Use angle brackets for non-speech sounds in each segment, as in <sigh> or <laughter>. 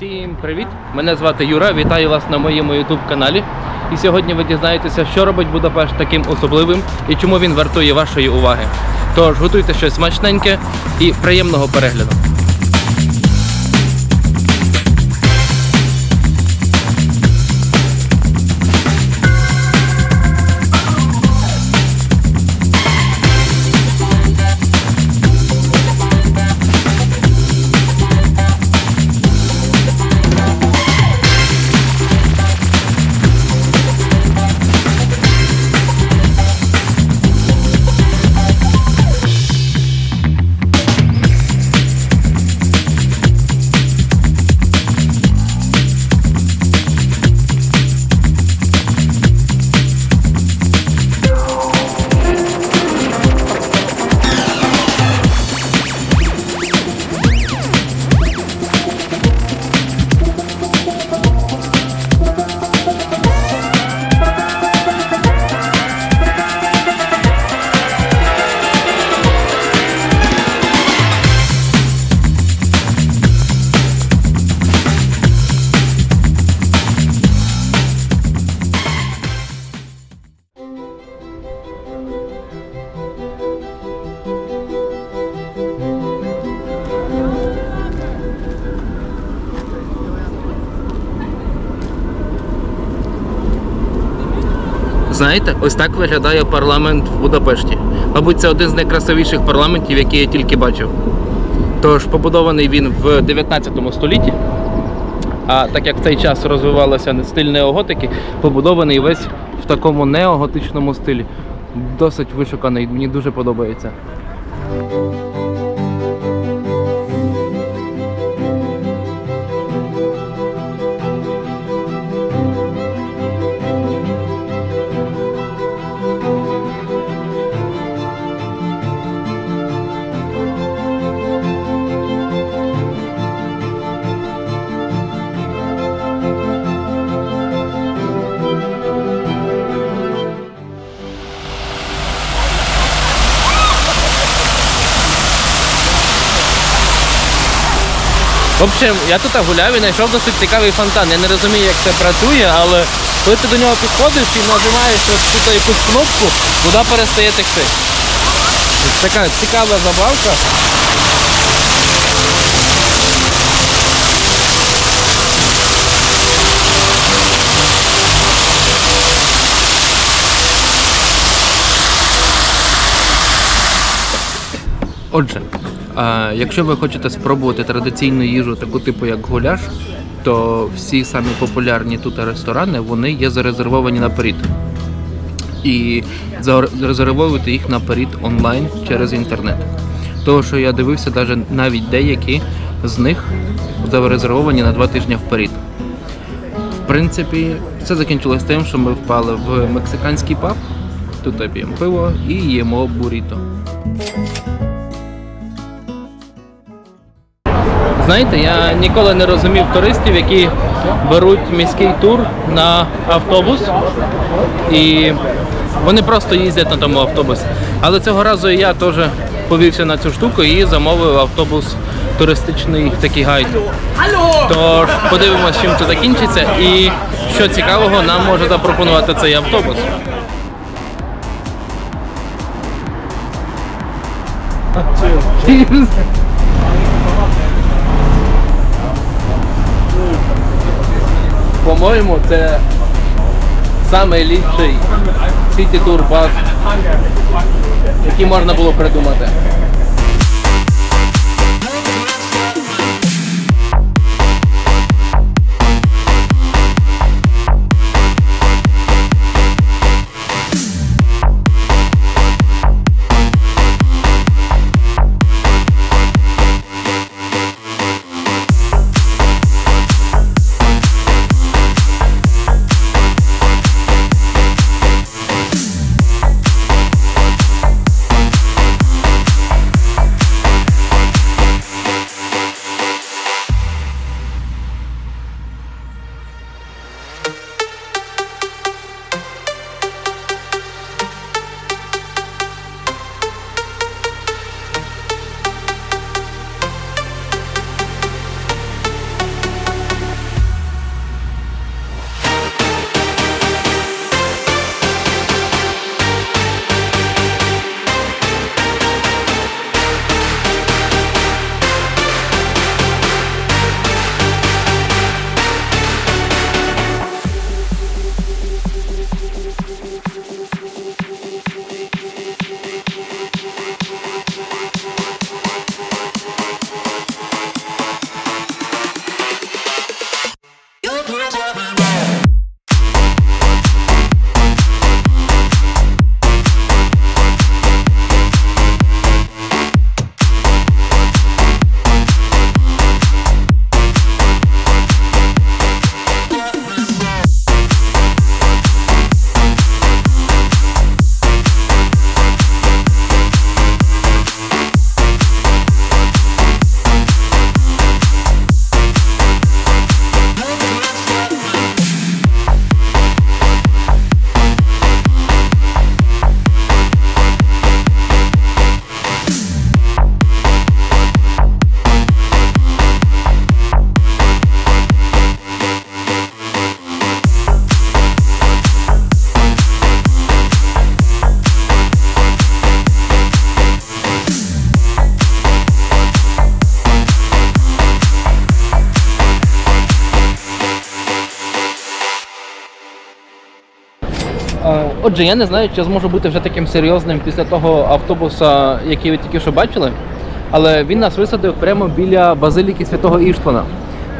Всім привіт! Мене звати Юра. Вітаю вас на моєму YouTube каналі. І сьогодні ви дізнаєтеся, що робить Будапешт таким особливим і чому він вартує вашої уваги. Тож готуйте щось смачненьке і приємного перегляду. Знаєте, ось так виглядає парламент в Будапешті. Мабуть, це один з найкрасивіших парламентів, які я тільки бачив. Тож побудований він в 19 столітті. А так як в цей час розвивалося стиль неоготики, побудований весь в такому неоготичному стилі. Досить вишуканий, мені дуже подобається. В я тут гуляв і знайшов досить цікавий фонтан. Я не розумію, як це працює, але коли ти до нього підходиш і нажимаєш от тут якусь кнопку, вода перестає текти. Така цікава забавка. Отже, а, якщо ви хочете спробувати традиційну їжу, таку типу як гуляш, то всі самі популярні тут ресторани вони є зарезервовані наперед. І зарезервовувати їх наперед онлайн через інтернет. Того, що я дивився, навіть навіть деякі з них зарезервовані на два тижні вперед. В принципі, все закінчилось тим, що ми впали в мексиканський паб, тут п'ємо пиво і їмо буріто. Знаєте, я ніколи не розумів туристів, які беруть міський тур на автобус і вони просто їздять на тому автобусі. Але цього разу і я теж повівся на цю штуку і замовив автобус туристичний такий гайд. Тож подивимося, чим це закінчиться і що цікавого нам може запропонувати цей автобус. По-моєму, це найліпший сіті тур бас, який можна було придумати. Отже, я не знаю, чи зможу бути вже таким серйозним після того автобуса, який ви тільки що бачили, але він нас висадив прямо біля базиліки святого Іштвана.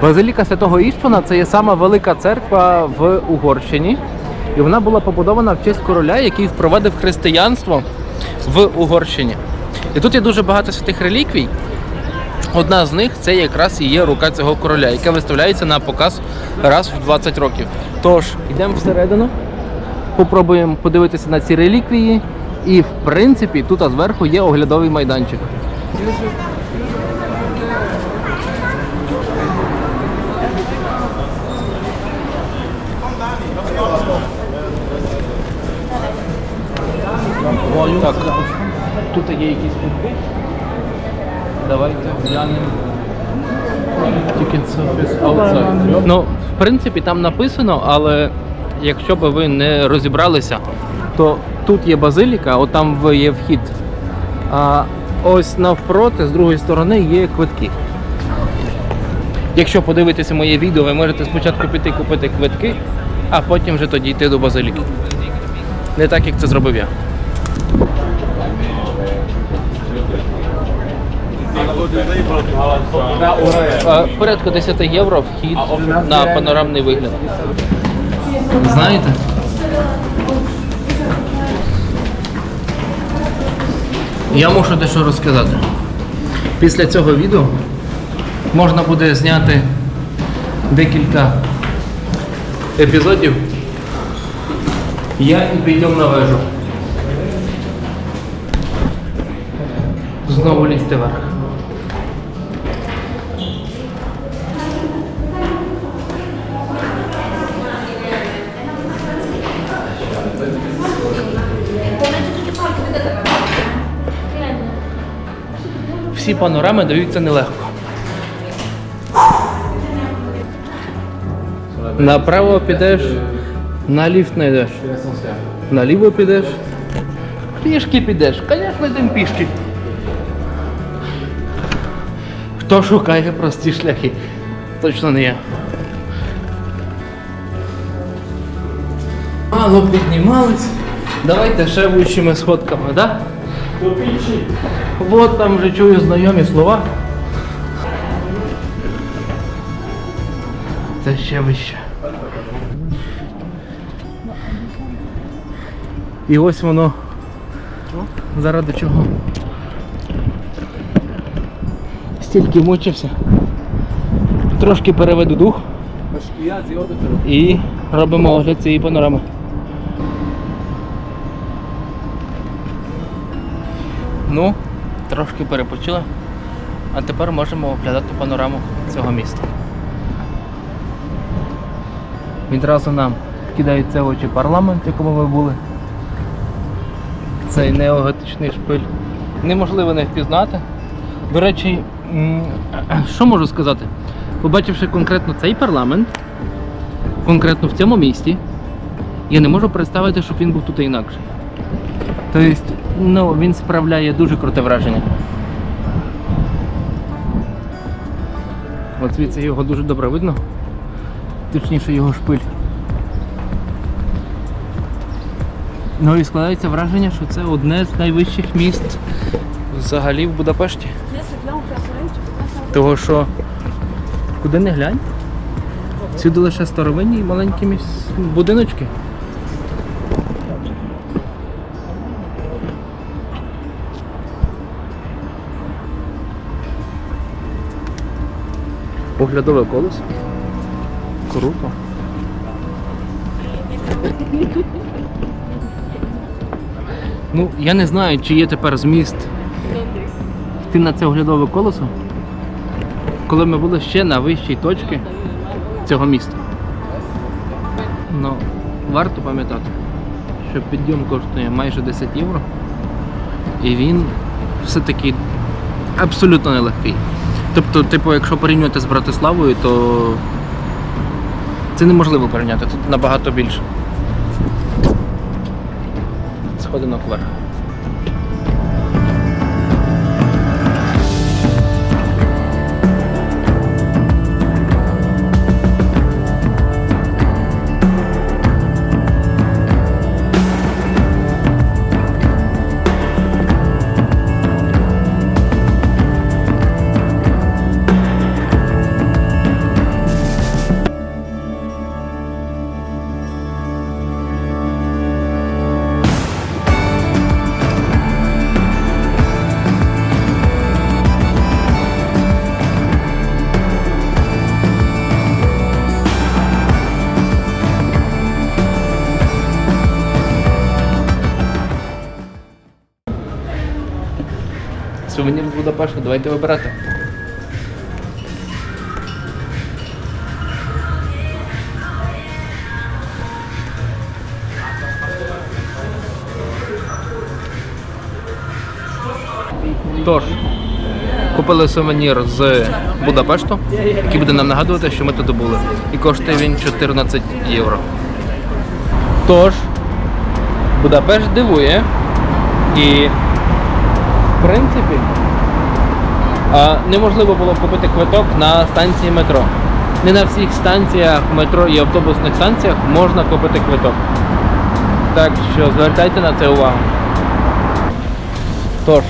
Базиліка святого Іштвана це є сама велика церква в Угорщині, і вона була побудована в честь короля, який впровадив християнство в Угорщині. І тут є дуже багато святих реліквій. Одна з них це якраз і є рука цього короля, яка виставляється на показ раз в 20 років. Тож, йдемо всередину, попробуємо подивитися на ці реліквії. І в принципі тут зверху є оглядовий майданчик. Так, тут є якісь кутки. Давайте глянемо. Ticket service outside. Ну, в принципі, там написано, але якщо би ви не розібралися, то тут є базиліка, от там є вхід. А ось навпроти, з другої сторони, є квитки. Якщо подивитися моє відео, ви можете спочатку піти купити квитки, а потім вже тоді йти до базиліки. Не так, як це зробив я. Порядку 10 євро вхід на панорамний вигляд. Знаєте? Я мушу дещо розказати. Після цього відео можна буде зняти декілька епізодів. Я і підйом на вежу. Знову лізти вверх. Всі панорами даються нелегко. Направо підеш, на ліфт не йдеш. Наліво підеш. Пішки підеш. Звісно, йдемо пішки. Хто шукає прості шляхи? Точно не я. Мало піднімались. Давайте ще вищими сходками, так? Да? Вот там вже чую знайомі слова. Це ще вище. І ось воно. Заради чого. Стільки мучився. Трошки переведу дух і робимо огляд цієї панорами. Ну, трошки перепочили, а тепер можемо оглядати панораму цього міста. Відразу нам кидається в очі парламент, в якому ми були. Цей неоготичний шпиль. Неможливо не впізнати. До речі, що можу сказати? Побачивши конкретно цей парламент, конкретно в цьому місті, я не можу представити, щоб він був тут інакше. Тобто, ну, він справляє дуже круте враження. От звідси його дуже добре видно. Точніше його шпиль. Ну і складається враження, що це одне з найвищих міст взагалі в Будапешті. Того що куди не глянь, всюди лише старовинні і маленькі будиночки. Оглядове колесо. Круто. Ну, я не знаю, чи є тепер зміст йти на це оглядове колесо, коли ми були ще на вищій точці цього міста. Ну, варто пам'ятати, що підйом коштує майже 10 євро, і він все-таки абсолютно нелегкий. Тобто, типу, якщо порівнювати з Братиславою, то це неможливо порівняти, тут набагато більше. Сходинок вверх. Сувенір з Будапешта, давайте вибирати. Тож, купили сувенір з Будапешту, який буде нам нагадувати, що ми тут були. І коштує він 14 євро. Тож, Будапешт дивує. І, в принципі, неможливо було купити квиток на станції метро. Не на всіх станціях метро і автобусних станціях можна купити квиток. Так що звертайте на це увагу. Тож,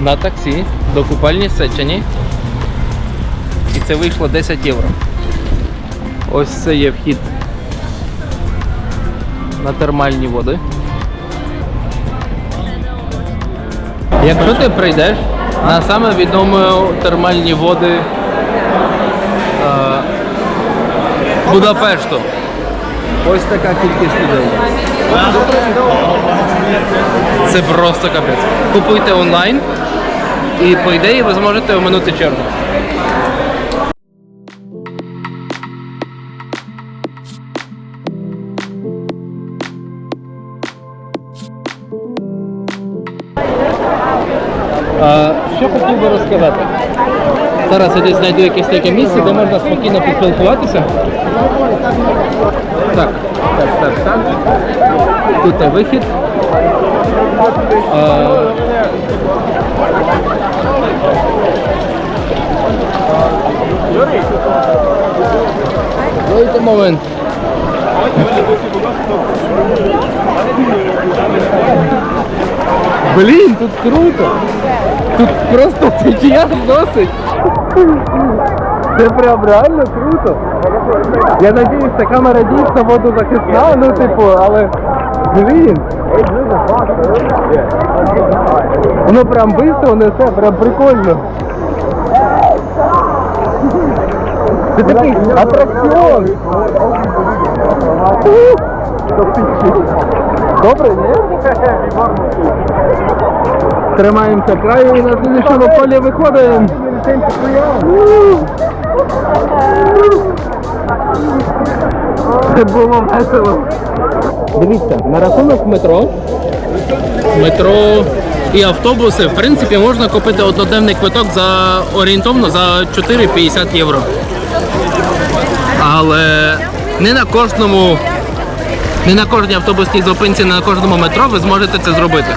на таксі до купальні Сечені. І це вийшло 10 євро. Ось це є вхід на термальні води. Якщо ти прийдеш на саме відомі термальні води е, Будапешту, ось така кількість людей. Це просто капець. Купуйте онлайн і по ідеї ви зможете оминути чергу. Зараз я десь знайду якесь таке місце, де можна спокійно поспілкуватися. Так, так, так, так. Тут є вихід. Дайте момент. Блін, тут круто. Тут просто <laughs> течія зносить. Це прям реально круто. Я надіюсь, ця камера дійсно водозахисна, ну типу, але блін. Воно прям бистро несе, прям прикольно. Це такий атракціон. Добре, ні? Тримаємося краю і на слідчому полі виходимо. Це було весело. Дивіться, на рахунок метро. Метро і автобуси, в принципі, можна купити одноденний квиток за орієнтовно за 4,50 євро. Але не на кожному, не на кожній автобусній зупинці, не на кожному метро ви зможете це зробити.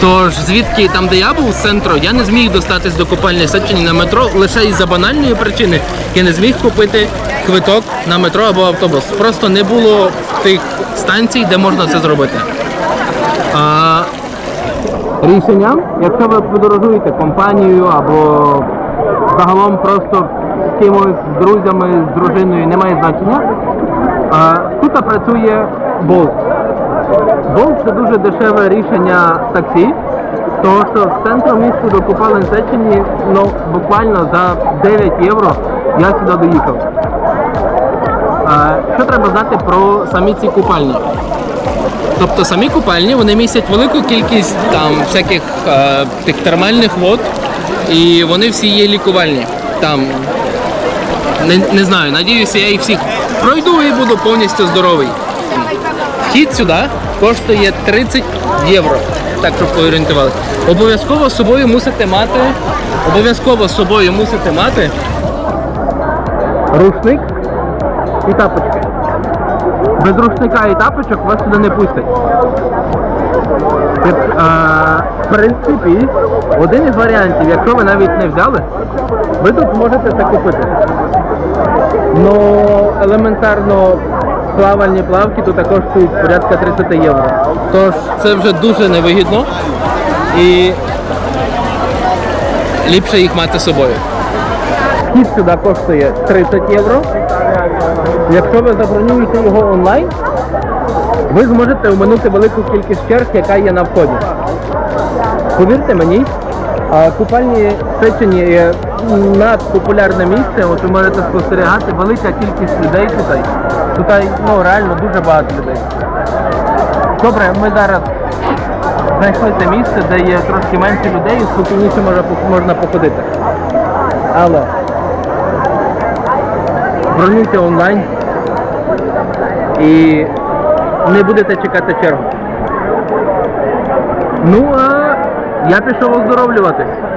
Тож звідки там, де я був з центру, я не зміг достатись до купальні Сечені на метро лише із-за банальної причини. Я не зміг купити квиток на метро або автобус. Просто не було тих станцій, де можна це зробити. А, рішення, якщо ви подорожуєте компанією або загалом просто з кимось, з друзями, з дружиною, немає значення. А, тут працює Bolt. Bolt це дуже дешеве рішення таксі, тому що з центру міста до Купалин Сечені ну, буквально за 9 євро я сюди доїхав. А, що треба знати про самі ці купальні? Тобто самі купальні вони містять велику кількість там всяких е, тих термальних вод, і вони всі є лікувальні. Там не, не знаю, надіюся, я їх всіх пройду і буду повністю здоровий. Вхід сюди коштує 30 євро. Так, щоб ви орієнтувалися. Обов'язково з собою мусите мати. Обов'язково з собою мусите мати рушник і тапочки. Без рушника і тапочок вас сюди не пустять. В принципі, один із варіантів, якщо ви навіть не взяли, ви тут можете це купити. Ну, елементарно плавальні плавки тут також коштують порядка 30 євро. Тож це вже дуже невигідно і ліпше їх мати з собою. Вхід сюди коштує 30 євро. Якщо ви забронюєте його онлайн, ви зможете оминути велику кількість черг, яка є на вході. Повірте мені, купальні Сечені є надпопулярне місце, от ви можете спостерігати велика кількість людей тут. Тут ну, реально дуже багато людей. Добре, ми зараз знайшли те місце, де є трошки менше людей і спокійніше можна, можна походити. Але бронюйте онлайн і не будете чекати чергу. Ну а я пішов оздоровлюватись.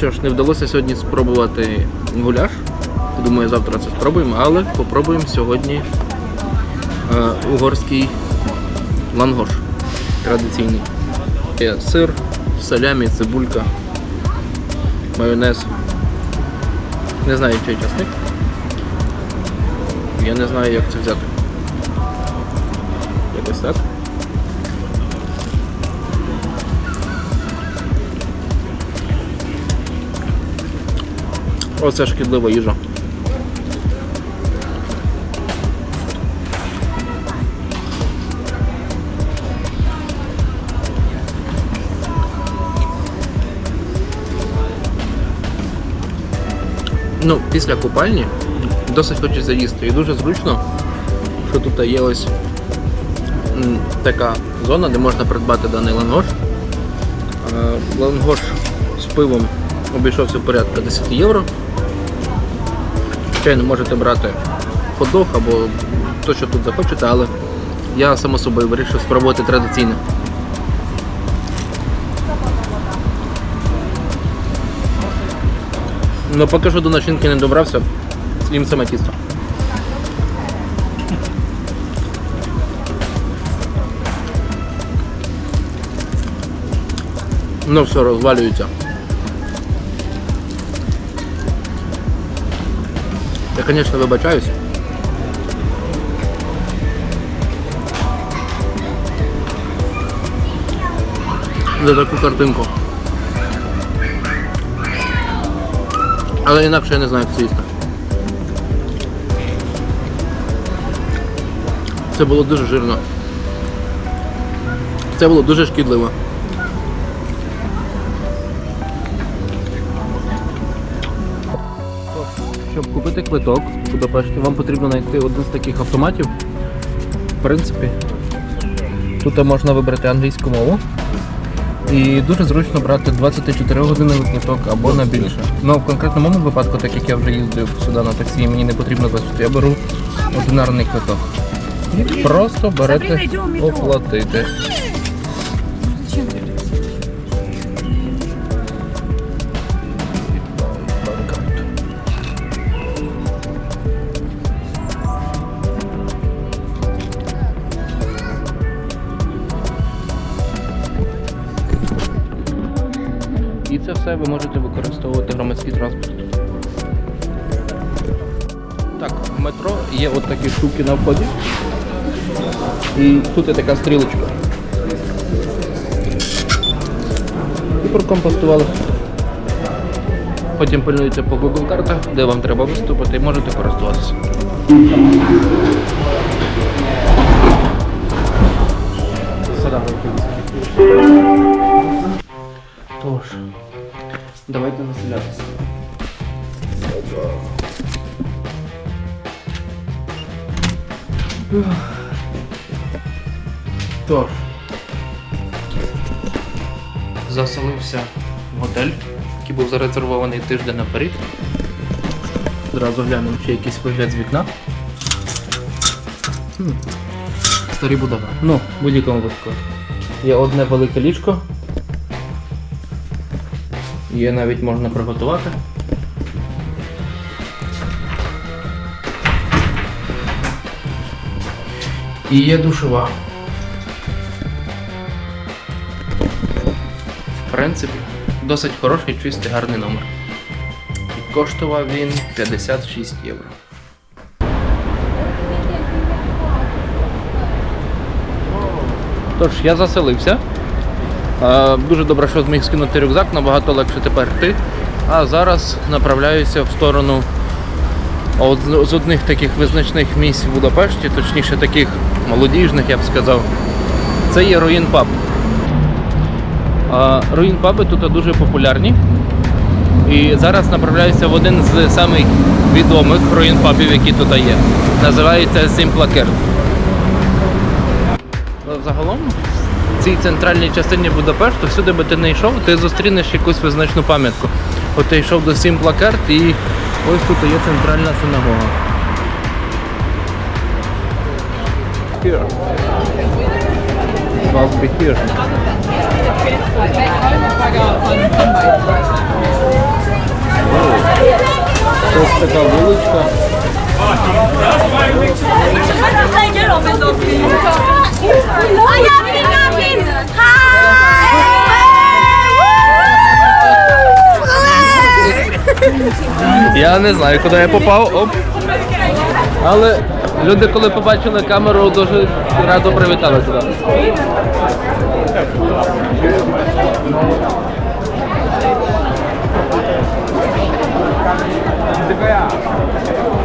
Що ж, не вдалося сьогодні спробувати гуляш. Думаю, завтра це спробуємо, але попробуємо сьогодні е, угорський лангош традиційний. Є сир, салямі, цибулька, майонез. Не знаю, чий часник. Я не знаю, як це взяти. Якось так. Оце шкідлива їжа. Ну, після купальні досить хочеться їсти. І дуже зручно, що тут є ось така зона, де можна придбати даний лангош. Е, Лангош з пивом обійшовся порядка 10 євро. Звичайно, можете брати ходох або то, що тут захочете, але я само собою вирішив спробувати традиційно. Ну поки що до начинки не добрався, їм саме тісто. Ну все, розвалюється. Конечно, вибачаюсь. За таку картинку. Але інакше я не знаю, як це їсти. Це було дуже жирно. Це було дуже шкідливо. Купити квиток в Будапешті, вам потрібно знайти один з таких автоматів. В принципі, тут можна вибрати англійську мову. І дуже зручно брати 24 годинний квиток або на більше. Ну в конкретному випадку, так як я вже їздив сюди на таксі, мені не потрібно 20, я беру одинарний квиток. Просто берете оплатити. Є от такі штуки на вході. І тут є така стрілочка. І прокомпостували. Потім пильнуєте по Google картах, де вам треба виступити, і можете користуватися. Тож, давайте заселятися. Тож, заселився в готель, який був зарезервований тиждень наперед. Зразу глянемо, чи якийсь вигляд з вікна. Хм. Старі будова. Ну, в будь-якому випадку. Є одне велике ліжко. Є навіть можна приготувати. І є душова. В принципі, досить хороший, чистий, гарний номер. І коштував він 56 євро. Тож, я заселився. Е, Дуже добре, що зміг скинути рюкзак, набагато легше тепер йти. А зараз направляюся в сторону з одних таких визначних місць в Будапешті, точніше таких молодіжних, я б сказав. Це є Руїн Паб. Руїн паби тут дуже популярні. І зараз направляюся в один з самих відомих руїн пабів, які тут є. Називається Simplakert. Ну, Загалом в цій центральній частині Будапешту, всюди би ти не йшов, ти зустрінеш якусь визначну пам'ятку. От ти йшов до Сімплакерт і ось тут є центральна синагога. Here. Must be here. Ось така вуличка. Я не знаю, куди я попав. Оп. Але люди, коли побачили камеру, дуже радо привітали туди.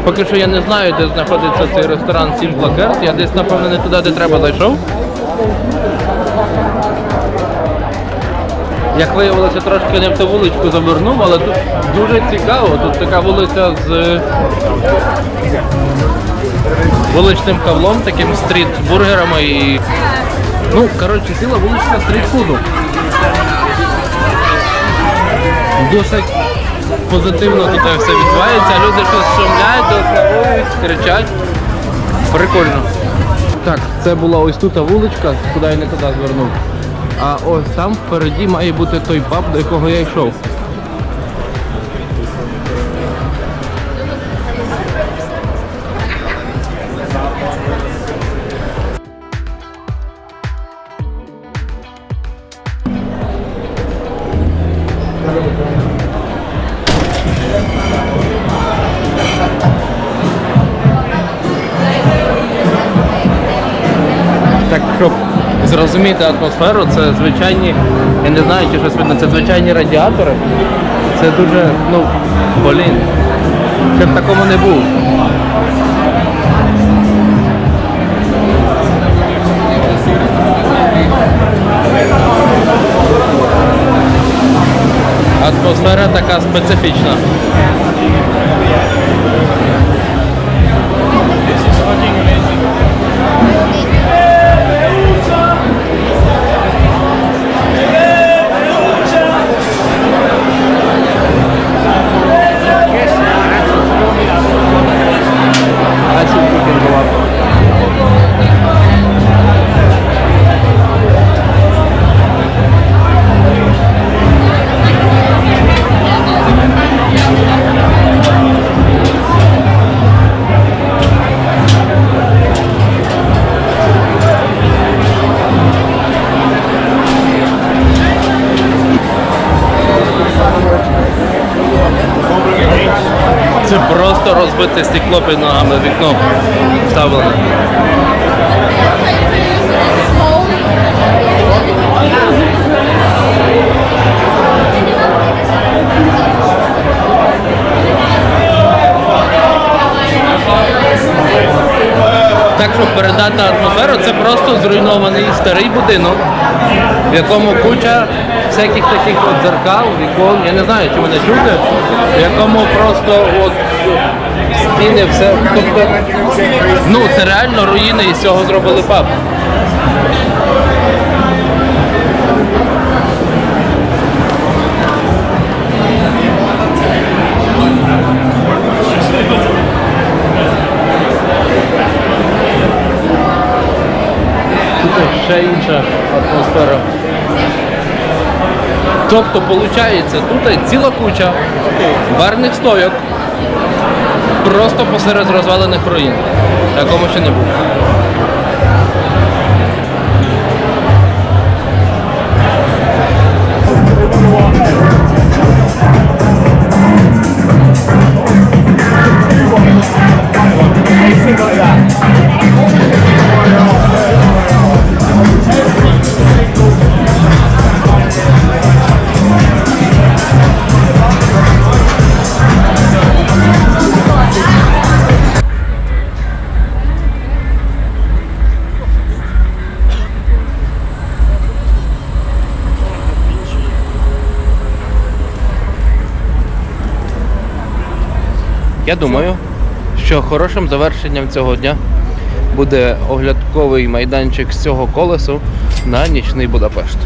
Поки що я не знаю, де знаходиться цей ресторан Simplakert. Я десь, напевно, не туди, де треба зайшов. Як виявилося, трошки не в ту вуличку завернув, але тут дуже цікаво. Тут така вулиця з вуличним кавлом, таким стріт-бургерами і. Ну, коротше, ціла вуличка стріт-фуду. Досить позитивно тут все відбувається. Люди щось шумлять, дословують, кричать. Прикольно. Так, це була ось тут вуличка, куди я не туди звернув. А ось там впереді має бути той паб, до якого я йшов. Так, щоб зрозуміти атмосферу, це звичайні, я не знаю, чи щось видно, це звичайні радіатори. Це дуже, ну, блін. Ще в такому не був. Атмосфера така специфічна. Розбите стекло під ногами вікно вставлене. Так, щоб передати атмосферу, це просто зруйнований старий будинок, в якому куча всяких таких от дзеркал, вікон, я не знаю, чи мене чути, в якому просто от стіни все. Тобто, ну це реально руїни і з цього зробили паб. Ще інша атмосфера. Тобто, виходить, тут ціла куча барних стойок. Просто посеред розвалених руїн. Такому ще не було. Я думаю, що хорошим завершенням цього дня буде оглядковий майданчик з цього колесу на нічний Будапешт.